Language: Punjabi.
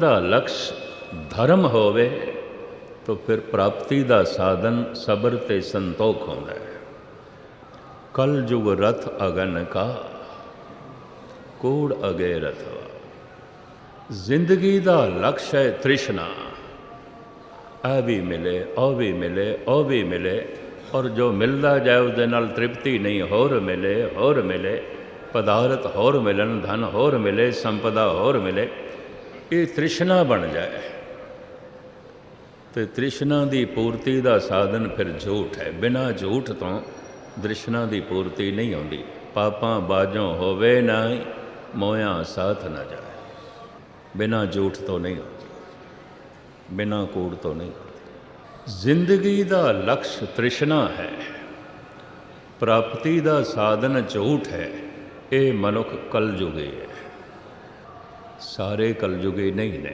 ਦਾ ਲਕਸ਼ ਧਰਮ ਹੋਵੇ, ਤਾਂ ਫਿਰ ਪ੍ਰਾਪਤੀ ਦਾ ਸਾਧਨ ਸਬਰ ਤੇ ਸੰਤੋਖ ਹੁੰਦਾ ਹੈ। ਕਲ ਜੁਗ ਰਥ ਅਗਨ ਕਾ, ਕੋੜ ਅਗੇ ਰਥਵਾ। ਜ਼ਿੰਦਗੀ ਦਾ ਲਕਸ਼ ਹੈ ਤ੍ਰਿਸ਼ਨਾ। ਆ ਵੀ ਮਿਲੇ, ਉਹ ਵੀ ਮਿਲੇ, ਉਹ ਵੀ ਮਿਲੇ, ਔਰ ਜੋ ਮਿਲਦਾ ਜਾਏ ਉਹਦੇ ਨਾਲ ਤ੍ਰਿਪਤੀ ਨਹੀਂ, ਹੋਰ ਮਿਲੇ ਹੋਰ ਮਿਲੇ, ਪਦਾਰਥ ਹੋਰ ਮਿਲਣ, ਧਨ ਹੋਰ ਮਿਲੇ, ਸੰਪਦਾ ਹੋਰ ਮਿਲੇ। ਇਹ ਤ੍ਰਿਸ਼ਨਾ ਬਣ ਜਾਏ। ਤੇ ਤ੍ਰਿਸ਼ਨਾ ਦੀ ਪੂਰਤੀ ਦਾ ਸਾਧਨ ਫਿਰ ਝੂਠ ਹੈ। ਬਿਨਾ ਝੂਠ ਤੋਂ ਤ੍ਰਿਸ਼ਨਾ ਦੀ ਪੂਰਤੀ ਨਹੀਂ ਹੁੰਦੀ। ਪਾਪਾਂ ਬਾਝੋਂ ਹੋਵੇ ਨਾ ਮੋਇਆ ਸਾਥ ਨਾ ਜਾਏ। ਬਿਨਾ ਝੂਠ ਤੋਂ ਨਹੀਂ ਹੁੰਦੀ। ਬਿਨਾ ਕੂੜ ਤੋਂ ਨਹੀਂ ਜ਼ਿੰਦਗੀ ਦਾ ਲਕਸ਼ ਤ੍ਰਿਸ਼ਨਾ ਹੈ। ਪ੍ਰਾਪਤੀ ਦਾ ਸਾਧਨ ਝੂਠ ਹੈ। ਇਹ ਮਨੁੱਖ ਕਲਯੁਗੀ ਹੈ। ਸਾਰੇ ਕਲਯੁਗੀ ਨਹੀਂ ਨੇ।